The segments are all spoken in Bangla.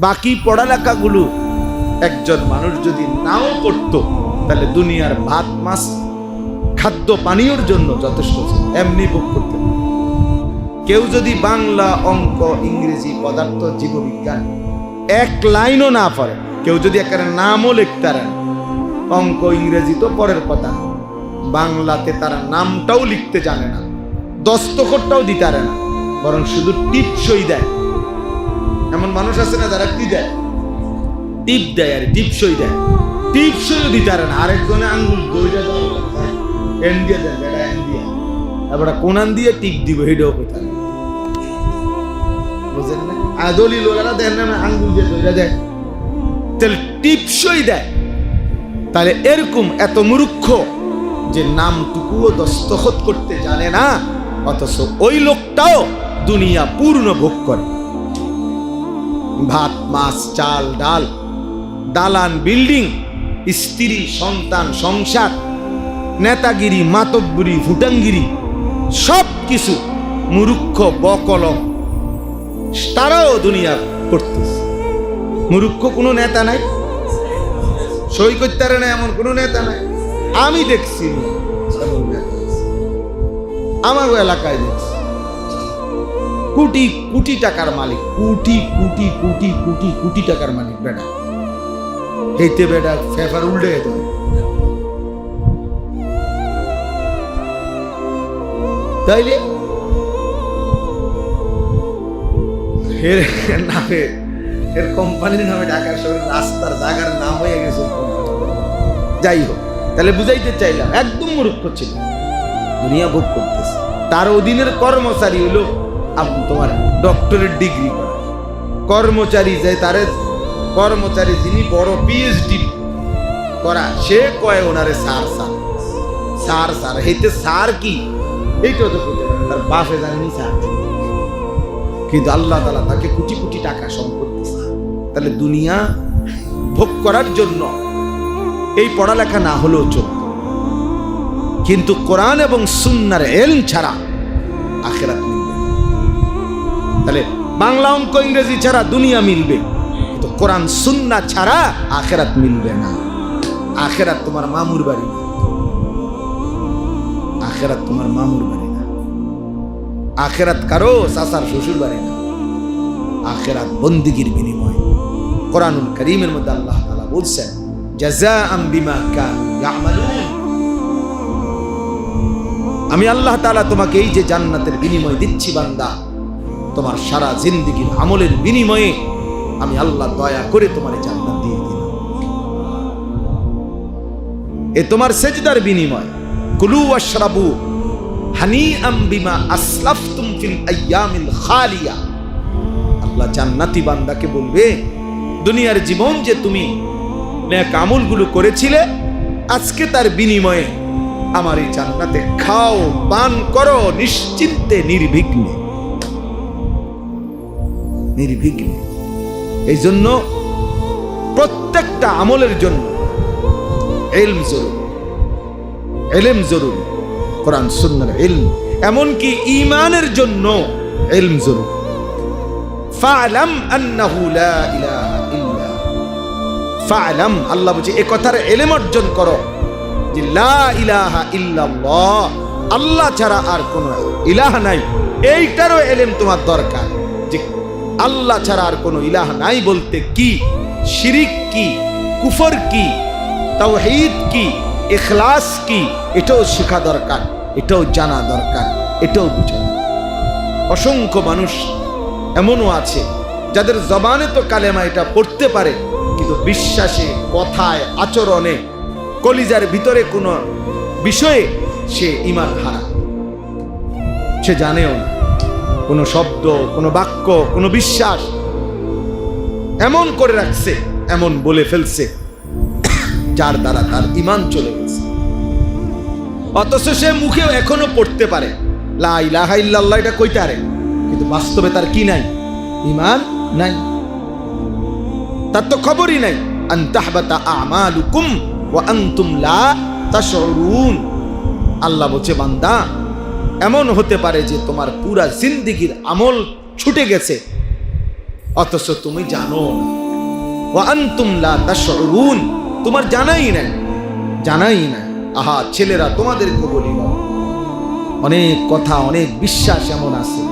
বাকি পড়ালেখাগুলো একজন মানুষ যদি নাও করত তাহলে দুনিয়ার ভাত মাছ খাদ্য পানীয়র জন্য যথেষ্ট। এমনি ভোগ করতে কেউ যদি বাংলা অঙ্ক ইংরেজি পদার্থ জীববিজ্ঞান এক লাইনও না পারে কেউ যদি একটা নামও লিখতে পারে না, অঙ্ক ইংরেজি তো পরের কথা বাংলাতে তারা নামটাও লিখতে জানে না দস্তখতটাও দিতে পারে না বরং শুধু টিপসই দেয় এমন মানুষ আছে না যারা কি দেয়? টিপ দেয় আর টিপসই দেয়। টিপসইও দিতে পারে না। আরেকজনে আঙ্গুল দইটা এন দিয়ে দেয় এটা এন দিয়ে তারপর কোনান দিয়ে টিপ দিব হেডেও কোথায় বুঝলেন না? আদলি লোকেরা দেন না আঙ্গুল দিয়ে দইটা দেয়। তাহলে টিপসই দেয়। তাহলে এরকম এত মূর্খ যে নামটুকুও দস্তখত করতে জানে না, অথচ ওই লোকটাও দুনিয়া পূর্ণ ভোগ করে। ভাত, মাছ, চাল, ডাল, দালান, বিল্ডিং, স্ত্রী, সন্তান, সংসার, নেতাগিরি, মাতব্বরি ফুটাঙ্গিরি সব কিছু মুরুক্ষ বকলম তারাও দুনিয়া করতেছে। মুরুক্ষ কোনো নেতা নাই, সই করতে না এমন কোনো নেতা নাই। আমি দেখছি আমার এলাকায় দেখছি। কোটি কোটি টাকার মালিক, কোটি কোটি কোটি কোটি কোটি টাকার মালিক, বেটা। হেইতে বেটা, ফেফার উল্টে যেত তাইলে? এর নামে, এর কোম্পানির নামে ঢাকা শহরের রাস্তার জায়গার নাম হয়ে গেছে যাই হোক তাহলে বুঝাইতে চাইলাম, একদম মূর্খ ছিল। দুনিয়া ভোগ করতেছে। তার অধীনের কর্মচারী হলো তোমার ডক্টরের ডিগ্রি করা কর্মচারী যে তারে কর্মচারী যিনি বড় পিএইচডি করা, সে কয় ওনারে স্যার স্যার স্যার স্যার হেইতে স্যার কি এইটা তো তার বাপে জানেনি স্যার কি। কিন্তু আল্লাহ তালা তাকে কোটি কোটি টাকা সম্পদ দিছে। তাহলে দুনিয়া ভোগ করার জন্য এই পড়ালেখা না হলেও চলত কিন্তু কোরআন এবং সুন্নার এলম ছাড়া আখেরাত মিলবে না। তাহলে বাংলা অঙ্ক ইংরেজি ছাড়া দুনিয়া মিলবে। কিন্তু কোরআন, সুন্না ছাড়া আখেরাত মিলবে না। আখেরাত তোমার মামুর বাড়ি না। আখেরাত তোমার মামুর বাড়ি না। আখেরাত কারও চাচার শ্বশুর বাড়ি না। আখেরাত বন্দিগির বিনিময়। কোরআনুল করিমের মধ্যে আল্লাহ তাআলা বলছেন আমি আল্লাহ তাআলা তোমাকে এই যে জান্নাতের বিনিময় দিচ্ছি বান্দা তোমার সারা জিন্দিগির আমলের বিনিময়ে আমি আল্লাহ দয়া করে তোমার জান্নাত দিয়ে দিলাম। এ তোমার সেজদার বিনিময়। কুলু ওয়াশরাবু হানিআম বিমা আসলাফতুম ফিল আইয়ামিল খালিয়া। আল্লাহ জান্নাতি বান্দাকে বলবে, দুনিয়ার জীবন যে তুমি নেক আমলগুলো করেছিলে, আজকে তার বিনিময়ে আমার এই জান্নাতে খাও, পান করো, নিশ্চিন্তে, নির্বিঘ্নে। নির্বিঘ্নে। এই জন্য প্রত্যেকটা আমলের জন্য এলম জরুরি। এলেম জরুরি। কোরআন, সুন্নার এলম। এমনকি ইমানের জন্য এলম জরুরি। ফালাম আন্নাহু লা ইলাহা ইল্লা। ফালাম, আল্লাহ বলছে, এ কথার এলেম অর্জন করো যে লা ইলাহা ইল্লাল্লাহ, আল্লাহ ছাড়া আর কোন ইলাহ নাই। এইটারও এলেম তোমার দরকার। আল্লাহ ছাড়া আর কোনো ইলাহ নাই বলতে কি? শিরিক কি? কুফর কি? তাওহীদ কি? ইখলাস কি? এটাও শেখা দরকার, এটাও জানা দরকার, এটাও বুঝা অসংখ্য মানুষ এমনও আছে, যাদের জবানে তো কালেমা এটা পড়তে পারে, কিন্তু বিশ্বাসে, কথায়, আচরণে, কলিজার ভিতরে কোনো বিষয়ে সে ইমান হারা। সে জানেও না। কোনো শব্দ, কোনো বাক্য, কোনো বিশ্বাস এমন করে রাখছে, এমন বলে ফেলছে, যার দ্বারা তার ইমান চলে গেছে। অথচ সে মুখেও এখনও পড়তে পারে। লা ইলাহা ইল্লাল্লাহ, এটা কইতে পারে। কিন্তু বাস্তবে তার কি নাই? ইমান নাই। তার তো খবরই নাই। আন তাহবাতা আমালুকুম ওয়া আনতুম লা তাশউরুন। আল্লাহ বলছে, বান্দা এমন হতে পারে যে তোমার পুরা জিন্দিগির আমল ছুটে গেছে। অথচ তুমি জানো না তোমার জানাই নাই, জানাই না আহা, ছেলেরা, তোমাদেরকে বলি না অনেক কথা, অনেক বিশ্বাস এমন আছে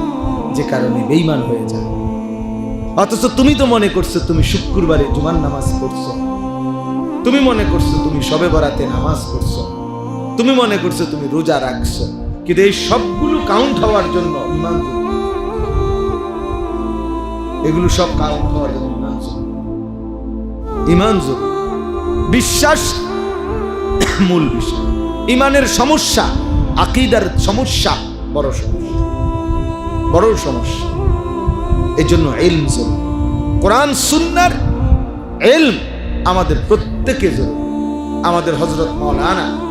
যে কারণে বেইমান হয়ে যায়। অথচ তুমি তো মনে করছ তুমি শুক্রবারে জুমার নামাজ পড়ছো। তুমি মনে করছ তুমি সবে বরাতে নামাজ পড়ছো। তুমি মনে করছ তুমি রোজা রাখছো। কিন্তু এই সবগুলো কাউন্ট হওয়ার জন্য ইমান এগুলো সব কাউন্ট হওয়ার জন্য ইমান। ইমান জরুরি। বিশ্বাস মূল বিষয়। ইমানের সমস্যা, আকিদার সমস্যা, বড় সমস্যা। বড় সমস্যা। এই জন্য এলম জরুরি কোরআন, সুন্নার এলম আমাদের প্রত্যেকে জরুরি আমাদের হজরত মৌলানা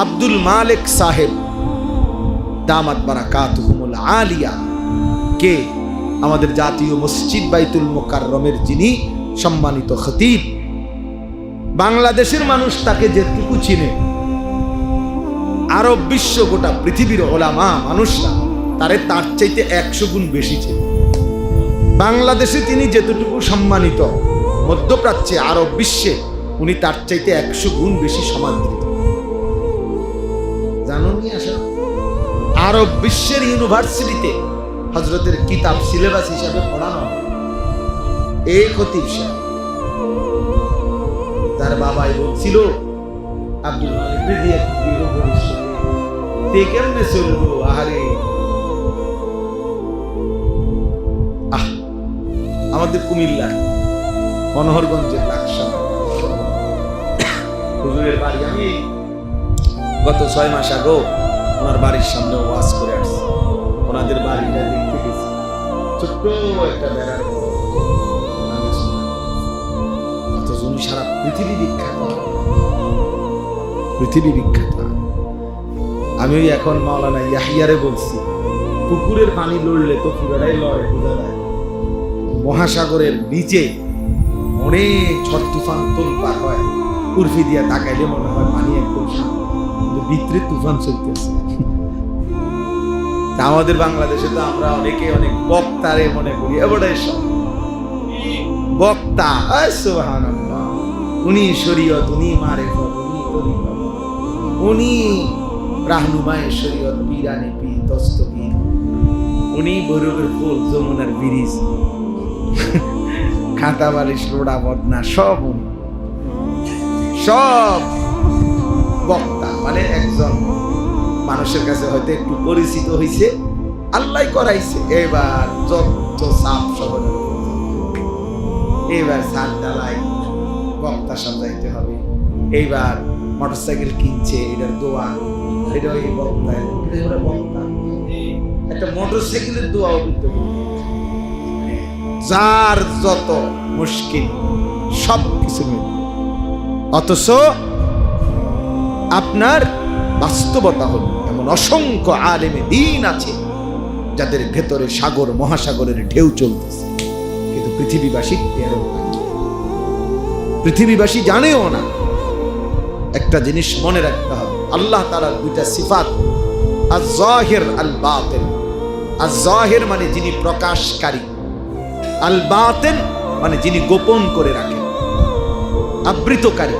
আব্দুল মালিক সাহেব দামাত বারাকাতুহুমুল আলিয়া। কে? আমাদের জাতীয় মসজিদ বাইতুল মোকাররমের যিনি সম্মানিত খতিব। বাংলাদেশের মানুষ তাকে যেটুকু চিনে, আরব বিশ্ব গোটা পৃথিবীর ওলামা মানুষরা তারে তার চাইতে একশো গুণ বেশি ছিল বাংলাদেশে তিনি যেতটুকু সম্মানিত, মধ্যপ্রাচ্যে, আরব বিশ্বে, উনি তার চাইতে একশো গুণ বেশি সমাদৃত। জানো নি আসা আরব বিশ্বের ইউনিভার্সিটিতে হজরতের কিতাব সিলেবাস হিসাবে পড়ানো এই খতিব সাহেব, তার বাবাই বলছিল আব্দুল আমাদের কুমিল্লা, মনোহরগঞ্জের হুজুরের বাড়ি আমি গত ছয় মাস আগেও ওনার বাড়ির সামনে ওয়াজ করে আসছি। ওনাদের বাড়িটা দেখতে গেছি। ছোট্ট একটা বেড়ার অথচ উনি সারা পৃথিবী বিখ্যাত। পৃথিবী বিখ্যাত। আমি এখন মাওলানা ইয়াহিয়ারে বলছি, পুকুরের পানি লড়লে তো পুরাটাই লড়ে, বোঝা মহাসাগরের নিচে অনেক ঝড় তুফান তোলপার হয় উর্ফি দিয়া তাকাইলে মনে হয় পানি একদম কিন্তু ভিতরে তুফান চলতেছে। আমাদের বাংলাদেশে তো আমরা অনেকে অনেক বক্তারে মনে করি। এবারে বক্তা উনি শরীয়ত, উনি মারেফত, উনি রাহনুমায় শরীয়ত, পীরানি পীর, দস্তগীর। উনি বৈরবের ফুল, যমুনার ব্রিজ। খাতা বালিশ লোড়া বদনা, সব উনি। সব বক্তা মানে একজন। মানুষের কাছে হয়তো একটু পরিচিত হয়েছে আল্লাহ করাইছে। এবার যত সাপ শহরে এবার সার ডালাই বক্তা সাজাইতে হবে। এইবার মোটরসাইকেল কিনছে, এটার দোয়া। এটা ওই বক্তা। একটা মোটরসাইকেলের দিতে হবে। যার যত মুশকিল সব কিছু অথচ আপনার বাস্তবতা হল এমন অসংখ্য আলেমে দিন আছে যাদের ভেতরে সাগর, মহাসাগরের ঢেউ চলতেছে। কিন্তু পৃথিবীবাসী পৃথিবীবাসী জানেও না। একটা জিনিস মনে রাখতে হবে, আল্লাহ তালার দুইটা সিফাত আর জাহের আল বাতেন আর জাহের মানে যিনি প্রকাশকারী আল বাতেন মানে যিনি গোপন করে রাখেন, আবৃতকারী।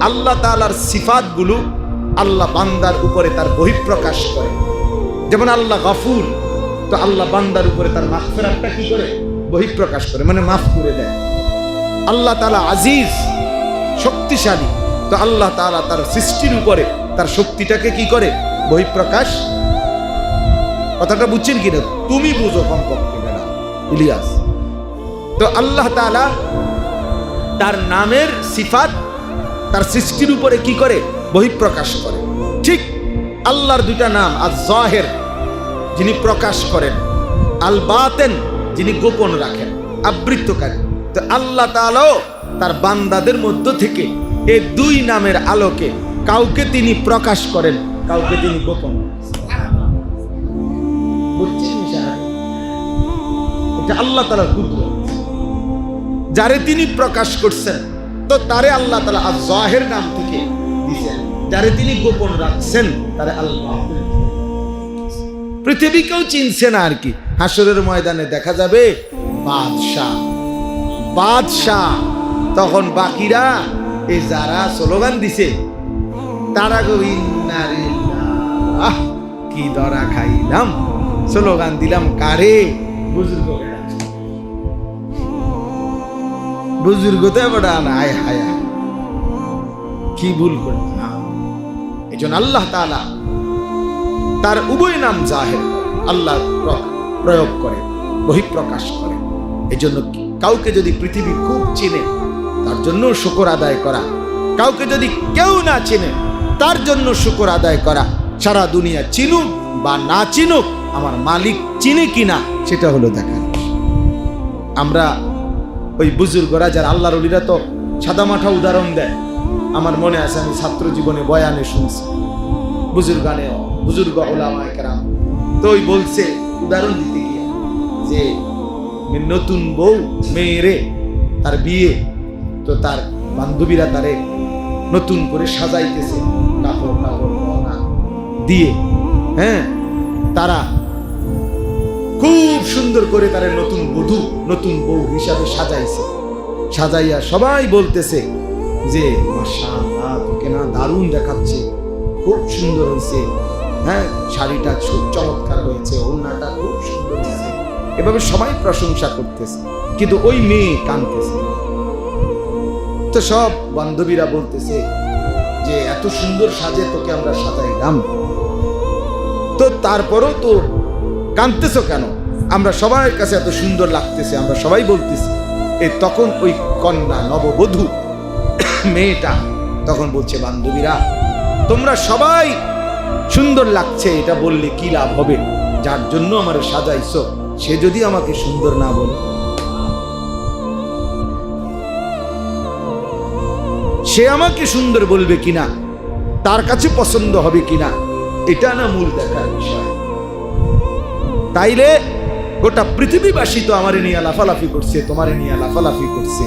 আল্লাহ তালার সিফাতগুলো আল্লাহ বান্দার উপরে তার বহিঃপ্রকাশ করে। যেমন আল্লাহ গফুর, তো আল্লাহ বান্দার উপরে তার মাফেরাতটা কি করে? বহিঃপ্রকাশ করে মানে মাফ করে দেয়। আল্লাহ তালা আজিজ, শক্তিশালী, তো আল্লাহ তালা তার সৃষ্টির উপরে তার শক্তিটাকে কি করে? বহিঃপ্রকাশ। কথাটা বুঝছেন কিনা? তুমি বুঝো কমপক্ষে বেড়া ইলিয়াস। তো আল্লাহ তালা তার নামের সিফাত, তার সৃষ্টির উপরে কি করে? বহিঃপ্রকাশ করে। ঠিক আল্লাহর দুইটা নাম আর জাহের যিনি প্রকাশ করেন আল বাতেন যিনি গোপন রাখেন, আবৃত্তকারী। তো আল্লাহ তাআলাও তার বান্দাদের মধ্য থেকে এই দুই নামের আলোকে কাউকে তিনি প্রকাশ করেন, কাউকে তিনি গোপন আল্লাহ তালার কুদরত। যারে তিনি প্রকাশ করছেন, তো তারে আল্লাহ তালা আর জাহের নাম থেকে দিছেন। যারে তিনি গোপন রাখছেন, তারে আল্লাহ পৃথিবীকেও চিনছে না আর কি। হাসরের ময়দানে দেখা যাবে বাদশাহ। বাদশাহ। তখন বাকিরা এই যারা স্লোগান দিছে, তারা গো ইন্নারিল্লাহ কি দরা খাইলাম। স্লোগান দিলাম কারে? বুজুর্গ বুজুর্গ তো বড়া নাই হায়া। কি ভুল করে? এই জন্য আল্লাহ তাআলা তার উভয় নাম জাহের আল্লাহ প্র- প্রয়োগ করে, বহিঃপ্রকাশ করে। এই জন্য কাউকে যদি পৃথিবী খুব চেনে, তার জন্য শুকর আদায় করা। কাউকে যদি কেউ না চেনে, তার জন্য শুকর আদায় করা। সারা দুনিয়া চিনুক বা না চিনুক, আমার মালিক চিনে কিনা সেটা হলো বিষয়। আমরা ওই বুজুর্গরা যারা আল্লাহর অলিরা তো সাদামাঠা উদাহরণ দেয় আমার মনে আছে, আমি ছাত্র জীবনে বয়ানে শুনছি। বুজুর্গানে বুজুর্গ ওলামায় কেরাম। তো ওই বলছে, উদাহরণ দিতে গিয়ে যে নতুন বউ মেয়েরে তার বিয়ে। তো তার বান্ধবীরা তারে নতুন করে সাজাইতেছে, কাপড় কাপড় গহনা দিয়ে। হ্যাঁ তারা খুব সুন্দর করে তারে নতুন বধূ, নতুন বউ হিসাবে সাজাইছে। সাজাইয়া সবাই বলতেছে যে, মাশাআল্লাহ, তোকে না দারুণ দেখাচ্ছে। খুব সুন্দর হয়েছে হ্যাঁ শাড়িটা খুব চমৎকার হয়েছে, ওড়নাটা খুব সুন্দর হয়েছে। এভাবে সবাই প্রশংসা করতেছে, কিন্তু ওই মেয়ে কানতেছে তো সব বান্ধবীরা বলতেছে যে, এত সুন্দর সাজে তোকে আমরা সাজাইলাম তো তারপরও তো কাঁদতেছো কেন? আমরা সবার কাছে এত সুন্দর লাগতেছে, আমরা সবাই বলতেছি, এ তখন ওই কন্যা নববধূ মেয়েটা তখন বলছে, বান্ধবীরা, তোমরা সবাই সুন্দর লাগছে, এটা বললে কি লাভ হবে? যার জন্য আমার সাজাইছো, সে যদি আমাকে সুন্দর না বলে। সে আমাকে সুন্দর বলবে কিনা, তার কাছে পছন্দ হবে কিনা, এটা না মূল দেখার বিষয়। তাইলে গোটা পৃথিবীবাসী তো আমারে নিয়ে লাফালাফি করছে, তোমারে নিয়ে লাফালাফি করছে।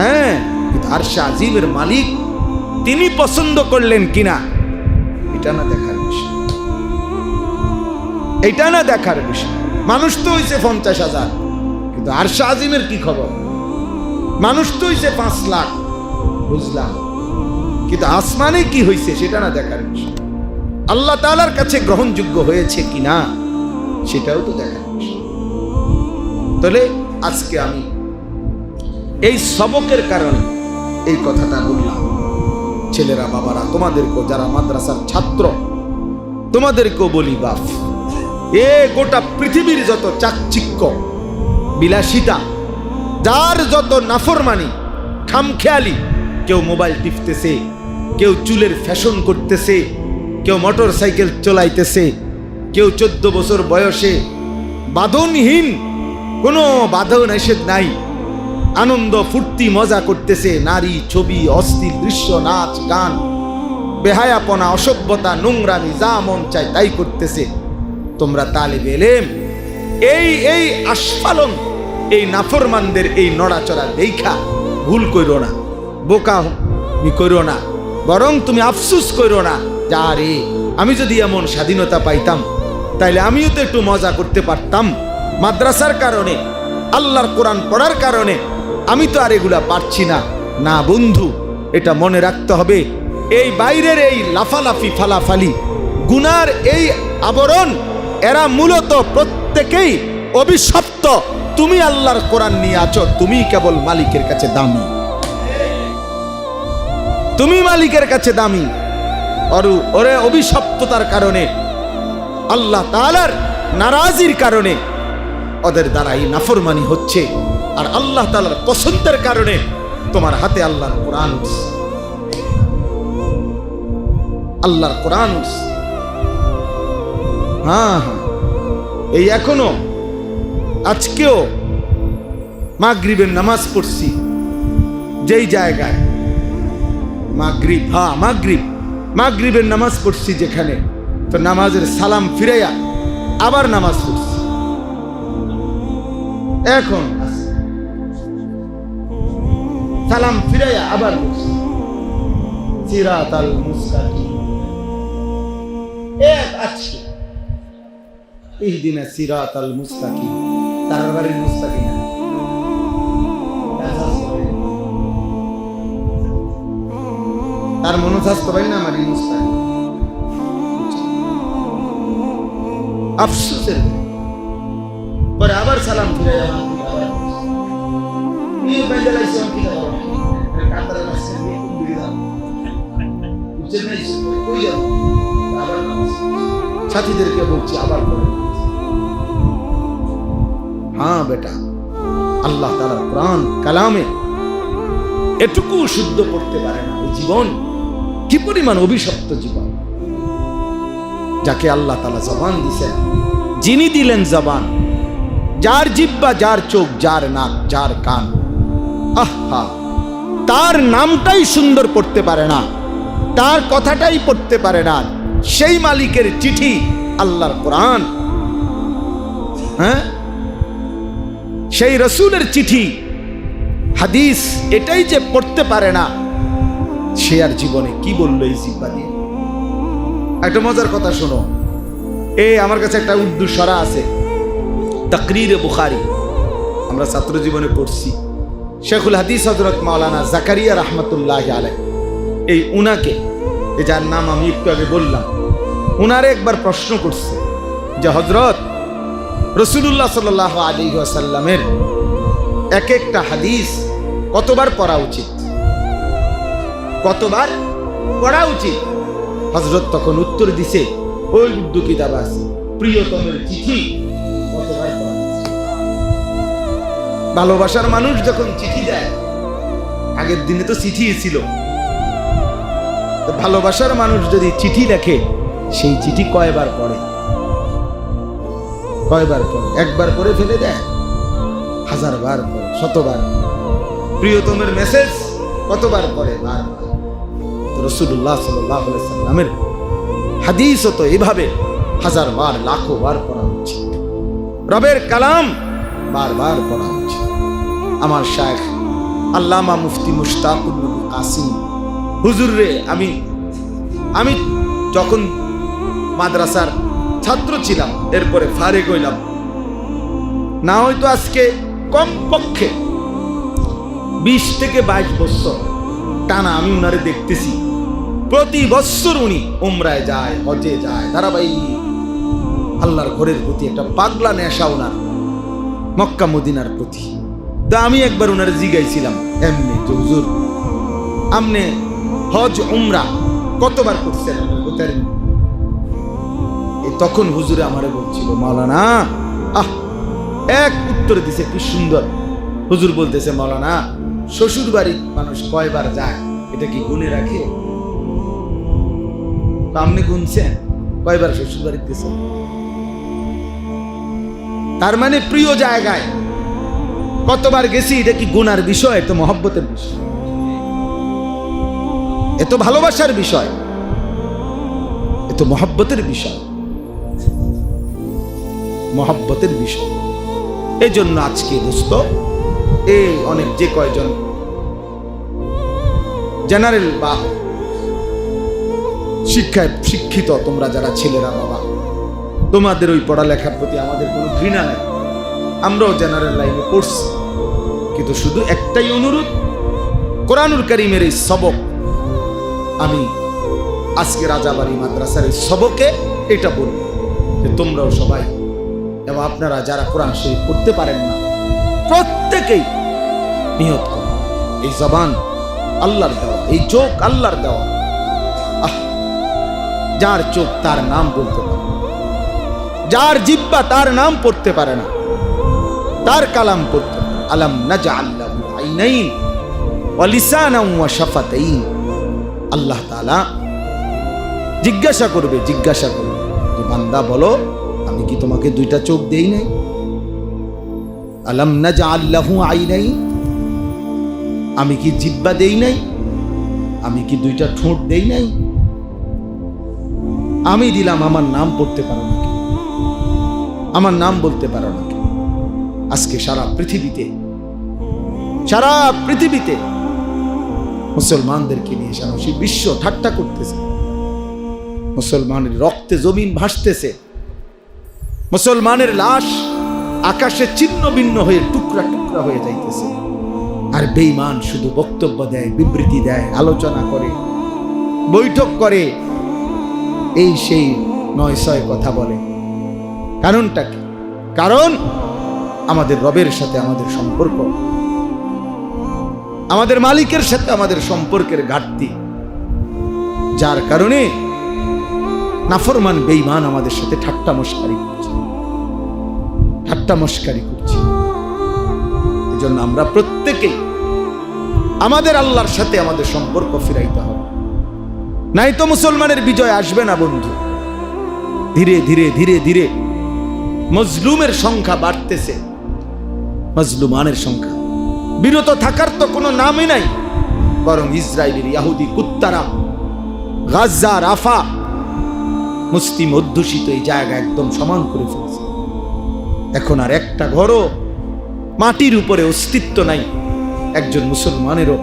হ্যাঁ কিন্তু আরশা আজিমের মালিক, তিনি পছন্দ করলেন কিনা? এটা না দেখার বিষয়। এটা না দেখার বিষয়। মানুষ তো হইছে পঞ্চাশ হাজার, কিন্তু আরশা আজিমের কি খবর? মানুষ তো হইছে পাঁচ লাখ, বুঝলাম। কিন্তু আসমানে কি হয়েছে সেটা না দেখার বিষয়। আল্লাহ তালার কাছে গ্রহণযোগ্য হয়েছে কিনা, সেটাও তো দেখার বিষয়। তাহলে আজকে আমি এই সবকের কারণে এই কথাটা বললাম। ছেলেরা, বাবারা, তোমাদেরকেও যারা মাদ্রাসার ছাত্র, তোমাদেরকেও বলি বাপ এ গোটা পৃথিবীর যত চাকচিক্য, বিলাসিতা, যার যত নাফরমানি, খামখেয়ালি, কেউ মোবাইল টিপতেছে, কেউ চুলের ফ্যাশন করতেছে, কেউ মোটর সাইকেল চলাইতেছে, কেউ চোদ্দ বছর বয়সে বাঁধনহীন, কোনো বাঁধন নিষেধ নাই। আনন্দ, ফুর্তি, মজা করতেছে। নারী ছবি, অস্থির দৃশ্য, নাচ, গান। বেহায়াপনা, অসভ্যতা, নোংরামি, যা মন চায় তাই করতেছে। তোমরা তালে বেলেম এই এই আস্ফালন, এই নাফরমানদের এই নড়াচড়া দেখা ভুল করো না। বোকা করো না। বরং তুমি আফসুস করো না যা রে আমি যদি এমন স্বাধীনতা পাইতাম, তাইলে আমিও তো একটু মজা করতে পারতাম। মাদ্রাসার কারণে, আল্লাহর কোরআন পড়ার কারণে আমি তো আর এগুলা পারছি না। না বন্ধু, এটা মনে রাখতে হবে, এই বাইরের এই লাফালাফি ফালাফালি, গুনার এই আবরণ, এরা মূলত প্রত্যেকেই অভিশপ্ত। তুমি আল্লাহর কোরআন নিয়ে আছো, তুমি কেবল মালিকের কাছে দামি। তুমি মালিকের কাছে দামি। অরু, ওরে অভিশপ্ততার কারণে, আল্লাহ তালার নারাজির কারণে, ওদের দ্বারাই নাফরমানি হচ্ছে। আর আল্লাহ তালার পছন্দের কারণে তোমার হাতে আল্লাহর কোরআন। আল্লাহর কোরআন। হ্যাঁ হ্যাঁ। এই এখনও, আজকেও মাগরিবের নামাজ পড়ছি। যেই জায়গায় মাগরিব হ্যাঁ মাগরিব, মাগরিবের নামাজ পড়ছি যেখানে, তো নামাজের সালাম ফিরাইয়া আবার নামাজ পড়ছি। এখন সালাম ফিরাইয়া আবার পড়ছি সিরাত আল মুস্তাকিম। এক আছে। ইহদিনা সিরাত আল মুস্তাকিম। তার বাড়ির মুস্তাকি না তার মনোস্বাস্থ্য পাই না আমার এই মুস্তাকি আফসোসের পরে আবার সালাম, ফিরে যাওয়া নিয়ে বেঁধে লাইছে আমি কি সাথীদেরকে বলছি, আবার হ্যাঁ বেটা, আল্লাহ তালার প্রাণ কালামে। এটুকু শুদ্ধ করতে পারে না এই জীবন। কি পরিমাণ অভিশপ্ত জীবন? যাকে আল্লাহ তালা জবান দিছেন, যিনি দিলেন জবান, যার জিব্বা, যার চোখ, যার নাক, যার কান, আহা, তার নামটাই সুন্দর পড়তে পারে না। তার কথাটাই পড়তে পারে না। সেই মালিকের চিঠি আল্লাহর কোরআন। হ্যাঁ? সেই রসুলের চিঠি। হাদিস এটাই যে পড়তে পারে না, সে আর জীবনে কি বলল এই জিব্বা দিয়ে? একটা মজার কথা শোনো। এ আমার কাছে একটা উর্দু সরা আছে, তকরিরে বুখারি। আমরা ছাত্র জীবনে পড়ছি। শেখুল হাদিস হজরত মাওলানা জাকারিয়া রহমতুল্লাহ আলাই এই উনাকে যার নাম আমি একটু আগে বললাম, উনারে একবার প্রশ্ন করছে যে হজরত রসুল্লাহ সাল আলী সাল্লামের এক একটা হাদিস কতবার পড়া উচিত? কতবার পড়া উচিত? হজরত তখন উত্তর দিছে, ওই উর্দু প্রিয়তমের চিঠি ভালোবাসার মানুষ যখন চিঠি দেয়, আগের দিনে তো চিঠি ছিল। ভালোবাসার মানুষ যদি চিঠি লেখে, সেই চিঠি কয়বার পড়ে? কয়বার পড়ে? একবার করে ফেলে দেয়? হাজার বার পড়ে, শতবার প্রিয়তমের মেসেজ কতবার পড়ে? বার রসুল্লাহ সাল্লামের হাদিস তো এভাবে হাজার বার লাখো বার পড়া উচিত। রবের কালাম বারবার পড়া উচিত। আমার শায়েখ আল্লামা মুফতি মুশতাকুল কাসিম হুজুর রে আমি আমি যখন মাদ্রাসার ছাত্র ছিলাম, এরপরে ফারে গইলাম না হয়তো আজকে কম পক্ষে বিশ থেকে বাইশ বছর টানা আমি উনারে দেখতেছি। প্রতি বছর উনি উমরায় যায়, হজে যায়, ধারাবাহিক। আল্লাহর ঘরের প্রতি একটা পাগলা নেশা ওনার মক্কা মদিনার প্রতি। তা আমি একবার ওনার জিগাইছিলাম, এমনি হুজুর, আমনে হজ, উমরা কতবার করছেন? এই তখন হুজুরে আমারে বলছিল, মাওলানা, আহ, এক উত্তর দিছে, কি সুন্দর। হুজুর বলতেছে, মাওলানা শ্বশুর বাড়ির মানুষ কয়বার যায়? এটা কি গুনে রাখে? আপনি গুনছেন? কয়বার শ্বশুর বাড়িতে গেছেন তার মানে প্রিয় জায়গায় কতবার গেছি, এটা কি গুনার বিষয়? তো মহব্বতের বিষয়। এত ভালোবাসার বিষয়। এত মহব্বতের বিষয়। মহাব্বতের বিষয়। এই জন্য আজকে দোস্ত এই অনেক যে কয়জন জেনারেল বা শিক্ষায় শিক্ষিত তোমরা যারা ছেলেরা বাবা, তোমাদের ওই পড়ালেখার প্রতি আমাদের কোনো ঘৃণা নেই। আমরাও জেনারেল লাইনে পড়ছি। কিন্তু শুধু একটাই অনুরোধ, কোরআনুল করিমের এই সবক আমি আজকে রাজাবাড়ি মাদ্রাসার এই সবকে এটা বলব যে তোমরাও সবাই, এবং আপনারা যারা কোরআন শরীফ পড়তে পারেন না, প্রত্যেকেই নিহত করুন এই জবান আল্লাহর দেওয়া, এই চোখ আল্লাহর দেওয়া। আহ, যার চোখ তার নাম বলতে পারে যার জিব্বা তার নাম পড়তে পারে না। তার কালাম পড়তে পারে আলাম নাজা আল্লাহ আইনাইন ওয়া শাফাতাইন। আল্লাহ তাআলা জিজ্ঞাসা করবে জিজ্ঞাসা করবে যে, বান্দা বলো, আমি কি তোমাকে দুইটা চোখ দেই নাই আলাম নাজা আল্লাহু আইনাইন আমি কি জিব্বা দেই নাই আমি কি দুইটা ঠোঁট দেই নাই আমি দিলাম, আমার নাম পড়তে পারো না? আমার নাম বলতে পারো না? আজকে সারা পৃথিবীতে সারা পৃথিবীতে মুসলমানদেরকে নিয়ে সারা সেই বিশ্ব ঠাট্টা করতেছে। মুসলমানের রক্তে জমিন ভাসতেছে। মুসলমানের লাশ আকাশে ছিন্ন ভিন্ন হয়ে টুকরা টুকরা হয়ে যাইতেছে। আর বেঈমান শুধু বক্তব্য দেয়, বিবৃতি দেয়, আলোচনা করে, বৈঠক করে। এই সেই নয় ছয় কথা বলে। কারণটা কি? কারণ আমাদের রবের সাথে আমাদের সম্পর্ক। আমাদের মালিকের সাথে আমাদের সম্পর্কের ঘাটতি। যার কারণে নাফরমান বেইমান আমাদের সাথে ঠাট্টা মস্কারি করছে। ঠাট্টা মস্কারি করছে। এই জন্য আমরা প্রত্যেকেই আমাদের আল্লাহর সাথে আমাদের সম্পর্ক ফিরাইতে হবে। নাই তো মুসলমানের বিজয় আসবে না, বন্ধু। ধীরে ধীরে ধীরে ধীরে মজলুমের সংখ্যা বাড়তেছে। মজলুমানের সংখ্যা। বিরত থাকার তো কোনো নামই নাই। বরং ইসরায়েলের ইয়াহুদি কুত্তারা গাজা রাফা, মুসলিম অধ্যুষিত এই জায়গা একদম সমান করে ফেলছে। এখন আর একটা ঘরও মাটির উপরে অস্তিত্ব নাই, একজন মুসলমানেরও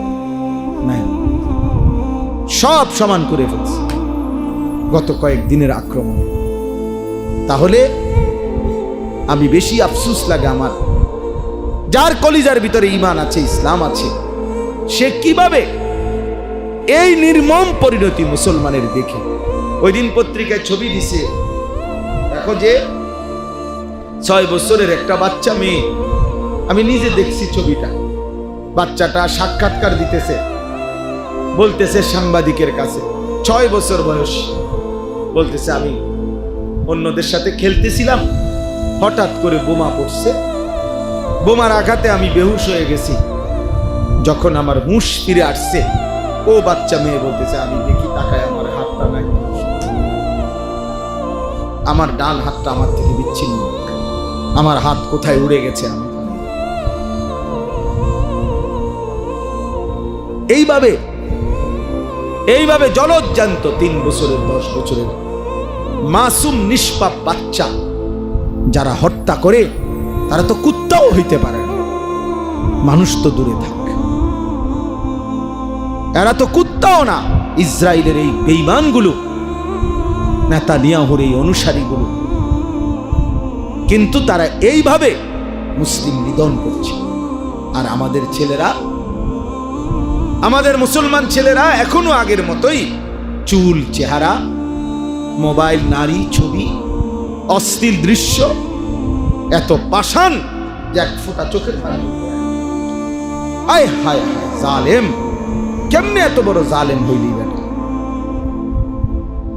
নাই। সব সমান করে ফেলছে গত কয়েক দিনের আক্রমণে। তাহলে আমি বেশি আফসুস লাগে আমার যার কলিজার ভিতরে ইমান আছে, ইসলাম আছে, সে কীভাবে এই নির্মম পরিণতি মুসলমানের দেখে? ওই দিন পত্রিকায় ছবি দিছে, দেখো যে ছয় বছরের একটা বাচ্চা মেয়ে, আমি নিজে দেখছি ছবিটা, বাচ্চাটা সাক্ষাৎকার দিতেছে, বলতেছে সাংবাদিকের কাছে, ছয় বছর বয়স, বলতেছে আমি অন্যদের সাথে খেলতেছিলাম, হঠাৎ করে বোমা পড়ছে বোমার আঘাতে আমি বেহুশ হয়ে গেছি। যখন আমার হুঁশ ফিরে আসছে, ও বাচ্চা মেয়ে বলতেছে, আমি দেখি তাকায় আমার হাতটা নাই। আমার ডান হাতটা আমার থেকে বিচ্ছিন্ন। আমার হাত কোথায় উড়ে গেছে আমি এইভাবে এইভাবে জলজ্জান্ত তিন বছরের, দশ বছরের মাসুম নিষ্পাপ বাচ্চা যারা হত্যা করে, তারা তো কুত্তাও হইতে পারে না। মানুষ তো দূরে থাক। এরা তো কুত্তাও না। ইসরায়েলের এই বেইমানগুলো নেতা নিয়াহুর এই অনুসারীগুলো। কিন্তু তারা এইভাবে মুসলিম নিধন করছে। আর আমাদের ছেলেরা, আমাদের মুসলমান ছেলেরা এখনও আগের মতোই চুল, চেহারা, মোবাইল, নারী, ছবি অস্থির দৃশ্য, এত পাষাণ যে এক ফোঁটা চোখের পানি। আয় হায় জালেম! কেমনে এত বড় জালেম হইলি বেটা?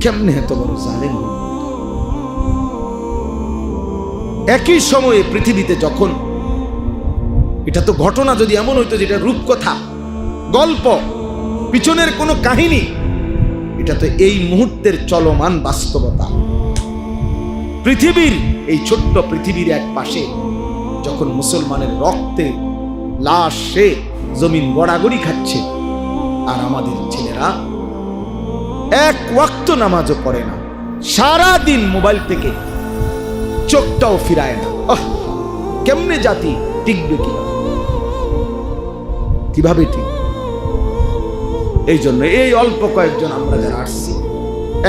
কেমনে এত বড় জালেম একই সময়ে পৃথিবীতে যখন এটা তো ঘটনা যদি এমন হইতো যেটা রূপকথা, গল্প, পিছনের কোনো কাহিনী, এটা তো এই মুহূর্তের চলমান বাস্তবতা। পৃথিবীর, এই ছোট্ট পৃথিবীর এক পাশে যখন মুসলমানের রক্তে লাশ জমিন গড়াগড়ি খাচ্ছে, আর আমাদের ছেলেরা এক ওয়াক্ত নামাজও পড়ে না সারা দিন মোবাইল থেকে চোখটাও ফিরায় না। কেমনে জাতি টিকবে কি? কীভাবে ঠিক? এই জন্য এই অল্প কয়েকজন আমরা যারা আসছি,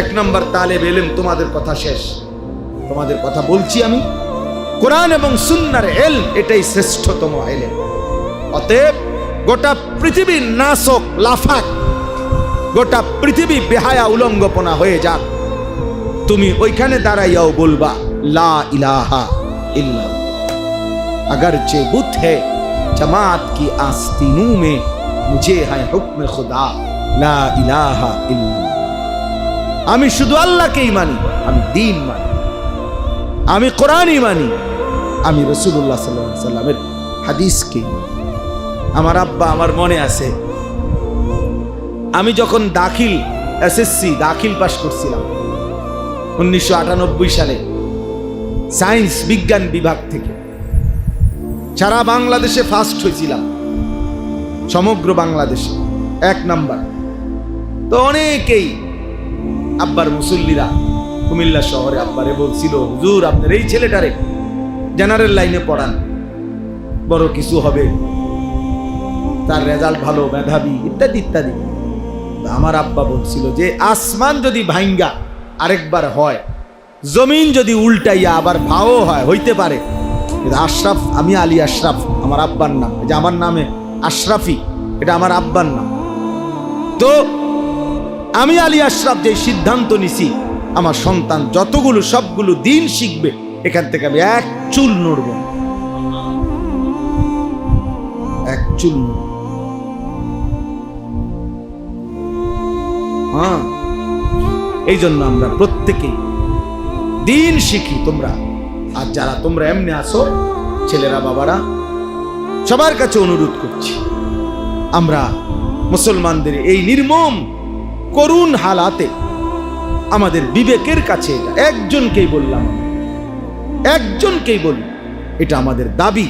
এক নম্বর তালেব এলেম, তোমাদের কথা শেষ। তোমাদের কথা বলছি আমি। কোরআন এবং সুন্নার এল এটাই শ্রেষ্ঠতম এলেম অতএব গোটা পৃথিবীর নাশক লাফাক গোটা পৃথিবী বেহায়া উলঙ্গপনা হয়ে যাক তুমি ওইখানে দাঁড়াইয়াও বলবা লা ইলাহা ইল্লা अगर चे बुत है जमात की आस्तीनों में मुझे है हुक्म खुदा ला इलाहा इल्ला আমি শুধু আল্লাহকেই মানি আমি দিন মানি আমি কোরআনই মানি। আমি রসুল্লাহ সাল্লাহ সাল্লামের হাদিসকেই মানি আমার আব্বা আমার মনে আছে। আমি যখন দাখিল, এসএসসি দাখিল পাশ করছিলাম, উনিশশো আটানব্বই সালে, সায়েন্স বিজ্ঞান বিভাগ থেকে। সারা বাংলাদেশে ফার্স্ট হয়েছিলাম, সমগ্র বাংলাদেশে, এক নাম্বার। তো অনেকেই আব্বার মুসল্লিরা কুমিল্লা শহরে আব্বারে বলছিল, হুজুর, আপনার এই ছেলেটারে জেনারেল লাইনে পড়ান, বড় কিছু হবে। তার রেজাল্ট ভালো, মেধাবী, ইত্যাদি ইত্যাদি। আমার আব্বা বলছিল যে, আসমান যদি ভাঙ্গা আরেকবার হয়। জমিন যদি উল্টাইয়া আবার ভাও হয়, হইতে পারে। আশরাফ, আমি আলী আশরাফ, আমার আব্বার নাম। যে আমার নামে আশরাফি, এটা আমার আব্বার নাম। তো আমি আলী আশরাফ যে সিদ্ধান্ত নিছি আমার সন্তান যতগুলো, সবগুলো দিন শিখবে। এখান থেকে আমি এক চুল নড়ব। এক চুল হ্যাঁ। এই জন্য আমরা প্রত্যেকেই দিন শিখি তোমরা। আর যারা তোমরা এমনি আসো ছেলেরা, বাবারা, সবার কাছে অনুরোধ করছি, আমরা মুসলমানদের এই নির্মম করুণ হালাতে আমাদের বিবেকের কাছে এটা। একজনকেই বললাম। একজনকেই বলি এটা আমাদের দাবি।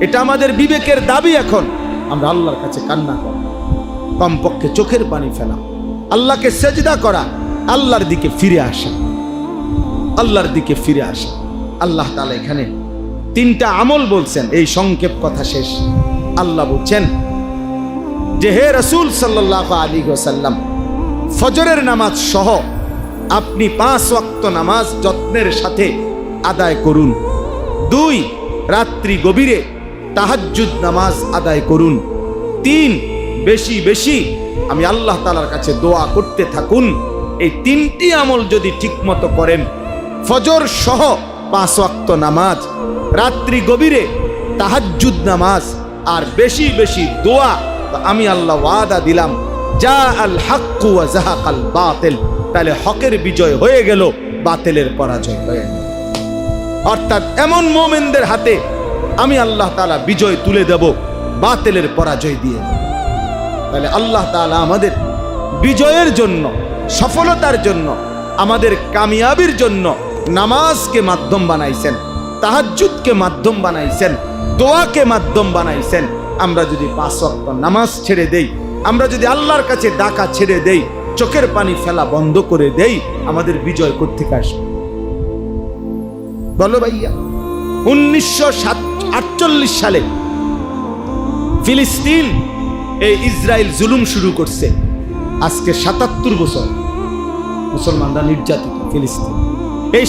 এটা আমাদের বিবেকের দাবি এখন। আমরা আল্লাহর কাছে কান্না করা। কমপক্ষে চোখের পানি ফেলা আল্লাহকে সেজদা করা। আল্লাহর দিকে ফিরে আসা। আল্লাহর দিকে ফিরে আসা। আল্লাহ তাআলা এখানে তিনটা আমল বলছেন। এই সংক্ষেপ কথা শেষ। আল্লাহ বলছেন, যে হে রসুল সাল্লাহ আলী সাল্লাম ফজরের নামাজ সহ আপনি পাঁচ ওয়াক্ত নামাজ যত্নের সাথে আদায় করুন। দুই, রাত্রি গভীরে তাহাজ্জুদ নামাজ আদায় করুন। তিন, বেশি বেশি আমি আল্লাহ তালার কাছে দোয়া করতে থাকুন। এই তিনটি আমল যদি ঠিকমতো করেন, ফজর সহ পাঁচ ওয়াক্ত নামাজ, রাত্রি গভীরে তাহাজ্জুদ নামাজ আর বেশি বেশি দোয়া আমি আল্লাহ ওয়াদা দিলাম। যা আল হাক্কু জাহাকাল বাতিল। তাহলে হকের বিজয় হয়ে গেল, বাতিলের পরাজয় হয়ে গেল। অর্থাৎ এমন মোমেনদের হাতে আমি আল্লাহ তাআলা বিজয় তুলে দেব, বাতিলের পরাজয় দিয়ে। তাহলে আল্লাহ তাআলা আমাদের বিজয়ের জন্য, সফলতার জন্য, আমাদের কামিয়াবির জন্য নামাজকে মাধ্যম বানাইছেন, তাহাজ্জুদকে মাধ্যম বানাইছেন, দোয়াকে মাধ্যম বানাইছেন। আমরা যদি পাঁচ নামাজ ছেড়ে দেই আমরা যদি আল্লাহর কাছে ডাকা ছেড়ে দেই, চোখের পানি ফেলা বন্ধ করে দেই, আমাদের বিজয় কোথেকে আসবে? বলো ভাইয়া, উনিশশো আটচল্লিশ সালে ফিলিস্তিন এই ইসরায়েল জুলুম শুরু করছে। আজকে সাতাত্তর বছর মুসলমানরা নির্যাতিত ফিলিস্তিন। এই